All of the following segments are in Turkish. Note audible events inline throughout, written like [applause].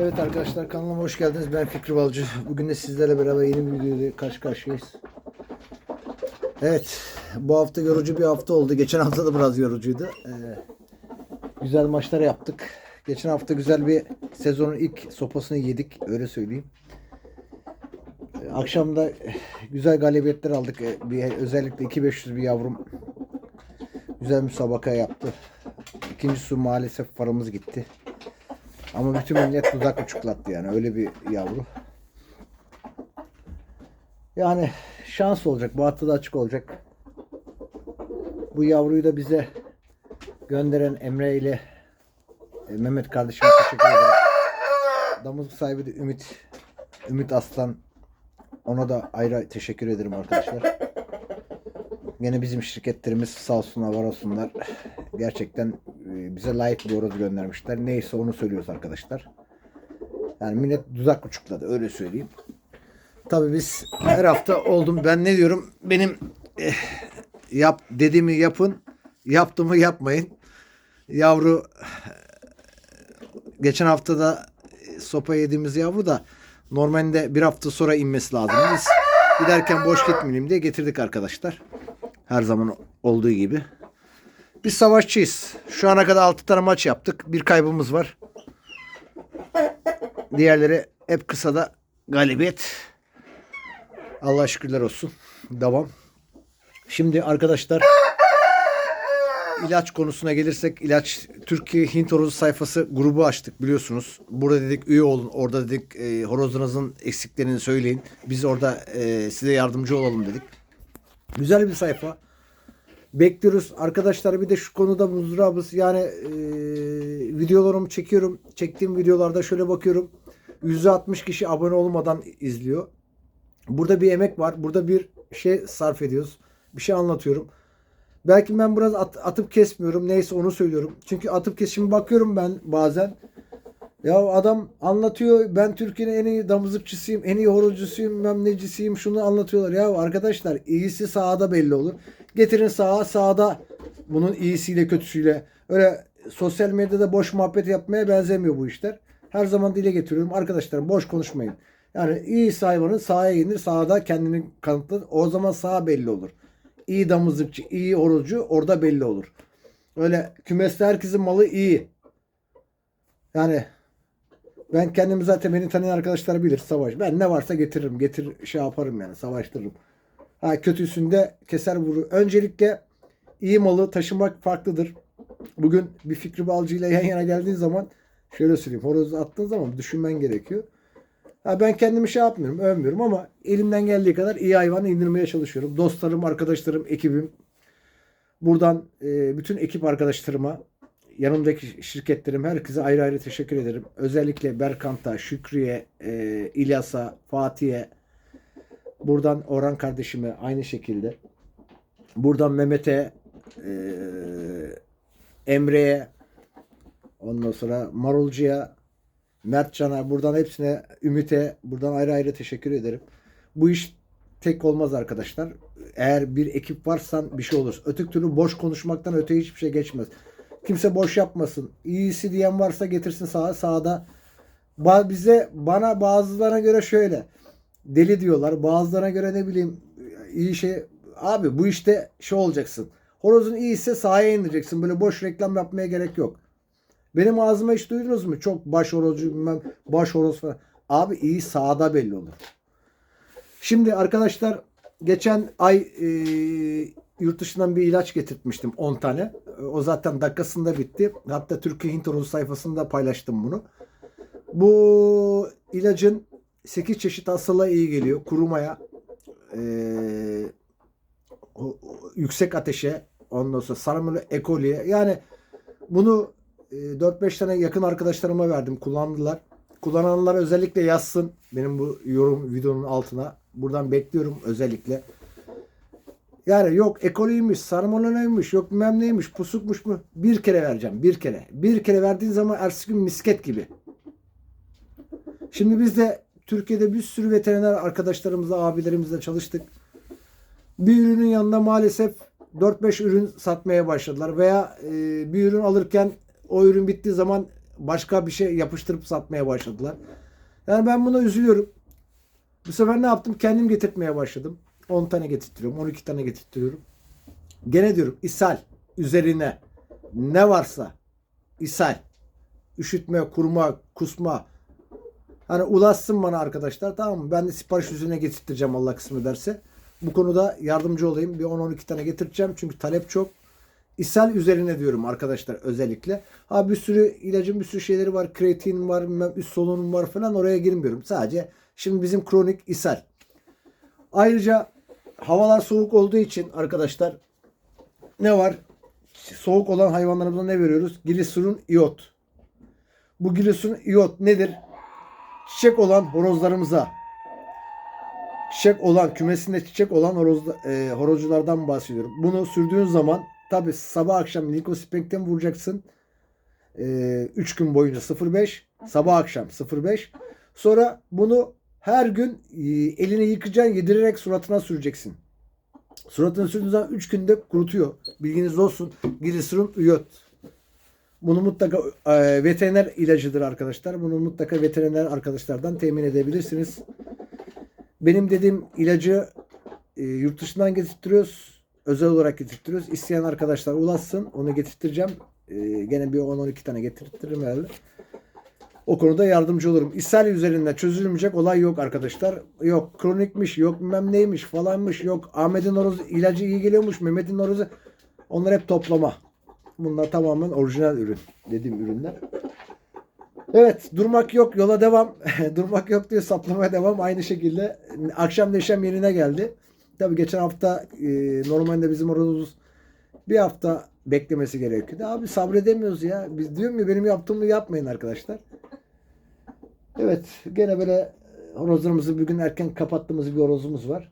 Evet arkadaşlar kanalıma hoş geldiniz. Ben Fikri Balcı. Bugün de sizlerle beraber yeni bir videoyla karşı karşıyayız. Evet, bu hafta yorucu bir hafta oldu. Geçen hafta da biraz yorucuydu. Ee, güzel maçlar yaptık. Geçen hafta güzel bir sezonun ilk sopasını yedik, öyle söyleyeyim. Ee, akşam da güzel galibiyetler aldık. Ee, bir, özellikle 2500 bir yavrum güzel müsabaka yaptı. İkinci su maalesef paramız gitti. Ama bütün millet dudak uçuklattı yani. Öyle bir yavru. Yani şans olacak. Bu hafta da açık olacak. Bu yavruyu da bize gönderen Emre ile e, Mehmet kardeşime teşekkür ederim. Damızlık sahibi de Ümit. Ümit Aslan. Ona da ayrı teşekkür ederim arkadaşlar. Yine bizim şirketlerimiz sağ olsunlar var olsunlar. Gerçekten bize layık bir horoz göndermişler. Neyse onu söylüyoruz arkadaşlar. Yani millet dudak uçukladı öyle söyleyeyim. Tabii biz her hafta oldum. Ben ne diyorum? Benim eh, yap dediğimi yapın. Yaptığımı yapmayın. Yavru geçen hafta da sopa yediğimiz yavru da normalde bir hafta sonra inmesi lazım. Biz giderken boş gitmeyelim diye getirdik arkadaşlar. Her zaman olduğu gibi. Biz savaşçıyız. Şu ana kadar 6 tane maç yaptık. Bir kaybımız var. Diğerleri hep kısada galibiyet. Allah şükürler olsun. Devam. Şimdi arkadaşlar ilaç konusuna gelirsek ilaç Türkiye Hint horozu sayfası grubu açtık biliyorsunuz. Burada dedik üye olun. Orada dedik e, horozunuzun eksiklerini söyleyin. Biz orada e, size yardımcı olalım dedik. Güzel bir sayfa. Bekliyoruz. Arkadaşlar bir de şu konuda muzdurabız. Yani e, videolarımı çekiyorum. Çektiğim videolarda şöyle bakıyorum. %60 kişi abone olmadan izliyor. Burada bir emek var. Burada bir şey sarf ediyoruz. Bir şey anlatıyorum. Belki ben biraz at- atıp kesmiyorum. Neyse onu söylüyorum. Çünkü atıp kes. Şimdi bakıyorum ben bazen. Ya adam anlatıyor. Ben Türkiye'nin en iyi damızlıkçısıyım. En iyi horozcusuyum. Ben necisiyim. Şunu anlatıyorlar. Ya arkadaşlar iyisi sahada belli olur. Getirin sağa sahada bunun iyisiyle kötüsüyle. Öyle sosyal medyada boş muhabbet yapmaya benzemiyor bu işler. Her zaman dile getiriyorum. Arkadaşlar boş konuşmayın. Yani iyi hayvanın sahaya inir. Sahada kendini kanıtlar. O zaman sağ belli olur. İyi damızlıkçı, iyi horozcu orada belli olur. Öyle kümeste herkesin malı iyi. Yani ben kendimi zaten beni tanıyan arkadaşlar bilir savaş. Ben ne varsa getiririm. Getir şey yaparım yani savaştırırım. Ha kötüsünde keser vurur. Öncelikle iyi malı taşımak farklıdır. Bugün bir Fikri Balcı ile yan yana geldiğin zaman şöyle söyleyeyim. Horozu attığın zaman düşünmen gerekiyor. Ha ben kendimi şey yapmıyorum, övmüyorum ama elimden geldiği kadar iyi hayvanı indirmeye çalışıyorum. Dostlarım, arkadaşlarım, ekibim. Buradan e, bütün ekip arkadaşlarıma, yanımdaki şirketlerim herkese ayrı ayrı teşekkür ederim. Özellikle Berkant'a, Şükrü'ye, e, İlyas'a, Fatih'e, buradan Orhan kardeşime aynı şekilde. Buradan Mehmet'e, e, Emre'ye, ondan sonra Marulcu'ya, Mertcan'a, buradan hepsine, Ümit'e, buradan ayrı ayrı teşekkür ederim. Bu iş tek olmaz arkadaşlar. Eğer bir ekip varsan bir şey olur. Öteki türlü boş konuşmaktan öte hiçbir şey geçmez. Kimse boş yapmasın. İyisi diyen varsa getirsin sağa sağda. Bize bana bazılarına göre şöyle deli diyorlar. Bazılarına göre ne bileyim iyi şey abi bu işte şey olacaksın. Horozun iyiyse sahaya indireceksin. Böyle boş reklam yapmaya gerek yok. Benim ağzıma hiç duydunuz mu? Çok baş horozcu bilmem baş horoz falan. Abi iyi sahada belli olur. Şimdi arkadaşlar geçen ay e, yurt dışından bir ilaç getirtmiştim 10 tane. O zaten dakikasında bitti. Hatta Türkiye Hint Horozu sayfasında paylaştım bunu. Bu ilacın 8 çeşit hastalığa iyi geliyor. Kurumaya, e, yüksek ateşe, ondan sonra sarımlı ekoliye. Yani bunu e, 4-5 tane yakın arkadaşlarıma verdim. Kullandılar. Kullananlar özellikle yazsın benim bu yorum videonun altına. Buradan bekliyorum özellikle. Yani yok ekoliymiş, sarmononaymış, yok bilmem neymiş, pusukmuş mu? Bir kere vereceğim, bir kere. Bir kere verdiğin zaman ertesi gün misket gibi. Şimdi biz de Türkiye'de bir sürü veteriner arkadaşlarımızla, abilerimizle çalıştık. Bir ürünün yanında maalesef 4-5 ürün satmaya başladılar veya e, bir ürün alırken o ürün bittiği zaman başka bir şey yapıştırıp satmaya başladılar. Yani ben buna üzülüyorum. Bu sefer ne yaptım? Kendim getirtmeye başladım. 10 tane getirtiyorum. 12 tane getirtiyorum. Gene diyorum ishal üzerine ne varsa ishal, üşütme, kurma, kusma hani ulaşsın bana arkadaşlar tamam mı? Ben de sipariş üzerine getirteceğim Allah kısmı ederse. Bu konuda yardımcı olayım. Bir 10-12 tane getireceğim. Çünkü talep çok. İshal üzerine diyorum arkadaşlar özellikle. Ha bir sürü ilacın bir sürü şeyleri var. Kreatin var, bilmem üst solunum var falan oraya girmiyorum. Sadece şimdi bizim kronik ishal. Ayrıca havalar soğuk olduğu için arkadaşlar ne var? Soğuk olan hayvanlarımıza ne veriyoruz? Gliserol iot. Bu gliserol iot nedir? Çiçek olan horozlarımıza çiçek olan kümesinde çiçek olan horoz, e, horozculardan bahsediyorum. Bunu sürdüğün zaman tabi sabah akşam Nikospek'ten vuracaksın. 3 gün boyunca 0.5 sabah akşam 0.5 sonra bunu her gün e, elini yıkacaksın yedirerek suratına süreceksin. Suratına sürdüğün zaman 3 günde kurutuyor. Bilginiz olsun. Gliserol iot. Bunu mutlaka e, veteriner ilacıdır arkadaşlar. Bunu mutlaka veteriner arkadaşlardan temin edebilirsiniz. Benim dediğim ilacı e, yurt dışından getirtiyoruz. Özel olarak getirtiyoruz. İsteyen arkadaşlar ulaşsın. Onu getirteceğim. E, gene bir 10-12 tane getirtirim herhalde. O konuda yardımcı olurum. İshal üzerinde çözülmeyecek olay yok arkadaşlar. Yok kronikmiş, yok bilmem neymiş falanmış, yok Ahmet'in horozu ilacı iyi geliyormuş, Mehmet'in horozu. Onlar hep toplama. Bunlar tamamen orijinal ürün. Dediğim ürünler. Evet durmak yok yola devam. [laughs] durmak yok diyor saplamaya devam. Aynı şekilde akşam neşem yerine geldi. Tabii geçen hafta e, normalde bizim horozumuz bir hafta beklemesi gerekiyordu. Abi sabredemiyoruz ya. Biz diyorum ya benim yaptığımı yapmayın arkadaşlar. Evet gene böyle horozlarımızı bugün erken kapattığımız bir horozumuz var.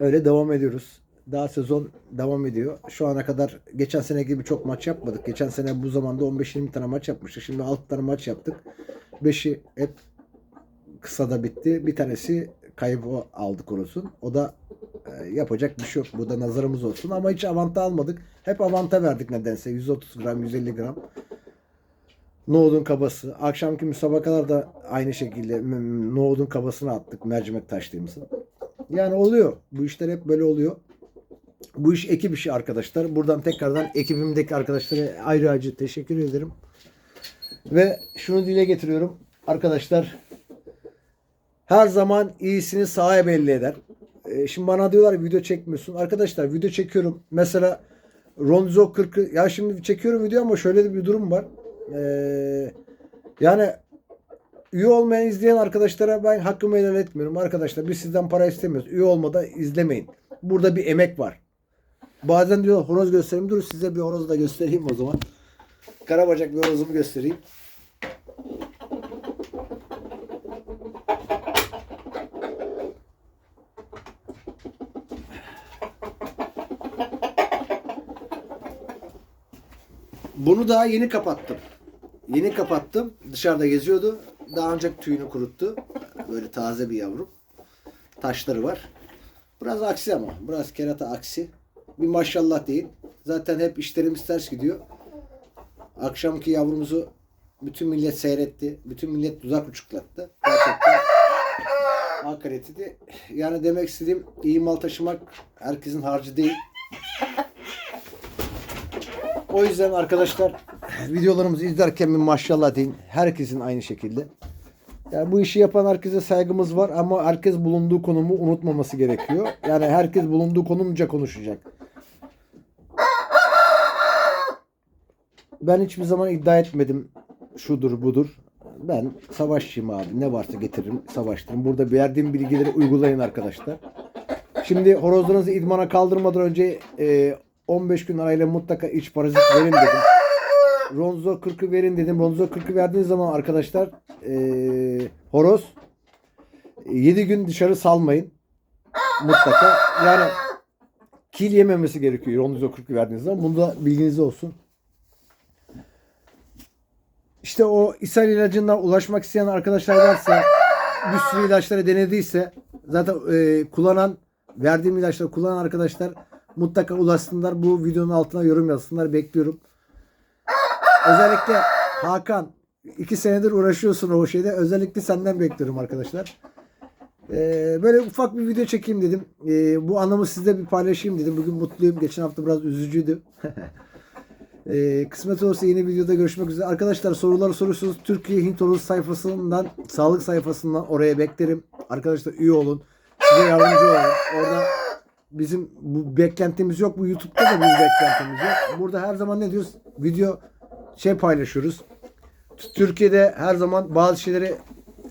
Öyle devam ediyoruz. Daha sezon devam ediyor. Şu ana kadar geçen sene gibi çok maç yapmadık. Geçen sene bu zamanda 15-20 tane maç yapmıştık. Şimdi 6 tane maç yaptık. 5'i hep kısada bitti. Bir tanesi kaybı aldık horosun. O da e, yapacak bir şey yok. Bu da nazarımız olsun. Ama hiç avanta almadık. Hep avanta verdik nedense. 130 gram, 150 gram. Nohudun kabası. Akşamki müsabakalar da aynı şekilde nohudun kabasını attık mercimek taşlığımızı. Yani oluyor. Bu işler hep böyle oluyor. Bu iş ekip işi arkadaşlar. Buradan tekrardan ekibimdeki arkadaşlara ayrı acı teşekkür ederim. Ve şunu dile getiriyorum. Arkadaşlar her zaman iyisini sahaya belli eder. Ee, şimdi bana diyorlar video çekmiyorsun. Arkadaşlar video çekiyorum. Mesela Ronzo 40 ya şimdi çekiyorum video ama şöyle de bir durum var. Ee, yani üye olmayan izleyen arkadaşlara ben hakkımı helal etmiyorum. Arkadaşlar biz sizden para istemiyoruz. Üye olmadan izlemeyin. Burada bir emek var. Bazen diyor horoz göstereyim. Dur size bir horoz da göstereyim o zaman. Karabacak bir horozumu göstereyim. Bunu daha yeni kapattım. Yeni kapattım. Dışarıda geziyordu. Daha önce tüyünü kuruttu. Böyle taze bir yavrum. Taşları var. Biraz aksi ama. Biraz kerata aksi. Bir maşallah değil. Zaten hep işlerimiz ters gidiyor. Akşamki yavrumuzu bütün millet seyretti. Bütün millet tuzak uçuklattı. Gerçekten hakaretiydi. Yani demek istediğim iyi mal taşımak herkesin harcı değil. O yüzden arkadaşlar videolarımızı izlerken bir maşallah deyin. Herkesin aynı şekilde. Yani bu işi yapan herkese saygımız var ama herkes bulunduğu konumu unutmaması gerekiyor. Yani herkes bulunduğu konumca konuşacak. Ben hiçbir zaman iddia etmedim şudur budur. Ben savaşçıyım abi. Ne varsa getiririm, savaştırırım. Burada verdiğim bilgileri uygulayın arkadaşlar. Şimdi horozlarınızı idmana kaldırmadan önce e, 15 gün arayla mutlaka iç parazit verin dedim. Ronzo 40'ı verin dedim. Ronzo 40'ı verdiğiniz zaman arkadaşlar e, horoz 7 gün dışarı salmayın. Mutlaka. Yani kil yememesi gerekiyor Ronzo 40'ı verdiğiniz zaman. Bunda bilginiz olsun. İşte o ishal ilacından ulaşmak isteyen arkadaşlar varsa bir sürü [laughs] ilaçları denediyse zaten e, kullanan verdiğim ilaçları kullanan arkadaşlar mutlaka ulaşsınlar. Bu videonun altına yorum yazsınlar. Bekliyorum. Özellikle Hakan iki senedir uğraşıyorsun o şeyde. Özellikle senden bekliyorum arkadaşlar. Ee, böyle ufak bir video çekeyim dedim. Ee, bu anımı sizle bir paylaşayım dedim. Bugün mutluyum. Geçen hafta biraz üzücüydü. [laughs] Ee, kısmet olursa yeni videoda görüşmek üzere. Arkadaşlar soruları soruyorsunuz. Türkiye Hint Horoz sayfasından, sağlık sayfasından oraya beklerim. Arkadaşlar üye olun. Size yardımcı olun. Orada bizim bu beklentimiz yok. Bu YouTube'da da bir beklentimiz yok. Burada her zaman ne diyoruz? Video şey paylaşıyoruz. Türkiye'de her zaman bazı şeyleri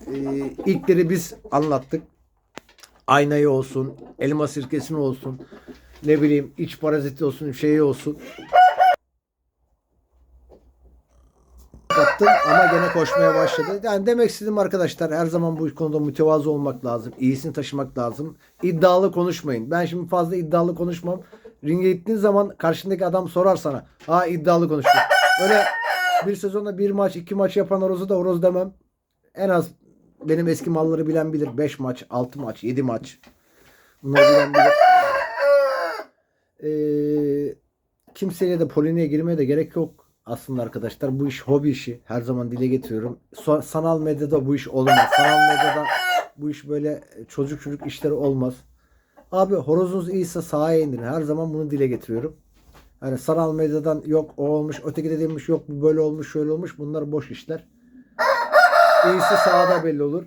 e, ilkleri biz anlattık. Aynayı olsun, elma sirkesini olsun, ne bileyim iç paraziti olsun, şeyi olsun. Kattım ama gene koşmaya başladı. Yani demek istedim arkadaşlar her zaman bu konuda mütevazı olmak lazım. İyisini taşımak lazım. İddialı konuşmayın. Ben şimdi fazla iddialı konuşmam. Ringe gittiğin zaman karşındaki adam sorar sana. Ha iddialı konuştun. Böyle bir sezonda bir maç iki maç yapan horozu da horoz demem. En az benim eski malları bilen bilir. 5 maç, 6 maç, 7 maç. Bunları bilen bilir. Ee, kimseye de polemiğe girmeye de gerek yok aslında arkadaşlar. Bu iş hobi işi. Her zaman dile getiriyorum. Sanal medyada bu iş olmaz. Sanal medyada bu iş böyle çocuk çocuk işleri olmaz. Abi horozunuz iyiyse sahaya indirin. Her zaman bunu dile getiriyorum. Hani sanal medyadan yok o olmuş, öteki de demiş yok bu böyle olmuş, şöyle olmuş. Bunlar boş işler. İyisi sahada belli olur.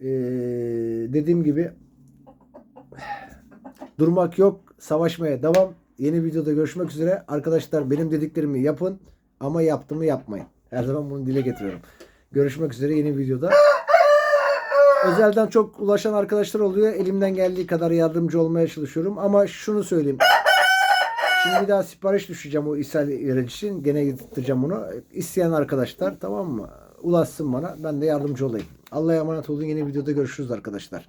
Ee, dediğim gibi durmak yok, savaşmaya devam. Yeni videoda görüşmek üzere. Arkadaşlar benim dediklerimi yapın ama yaptığımı yapmayın. Her zaman bunu dile getiriyorum. Görüşmek üzere yeni videoda. Özelden çok ulaşan arkadaşlar oluyor. Elimden geldiği kadar yardımcı olmaya çalışıyorum. Ama şunu söyleyeyim. Şimdi bir daha sipariş düşeceğim o ishal ilacı için. Gene getireceğim onu. İsteyen arkadaşlar tamam mı? Ulaşsın bana. Ben de yardımcı olayım. Allah'a emanet olun. Yeni videoda görüşürüz arkadaşlar.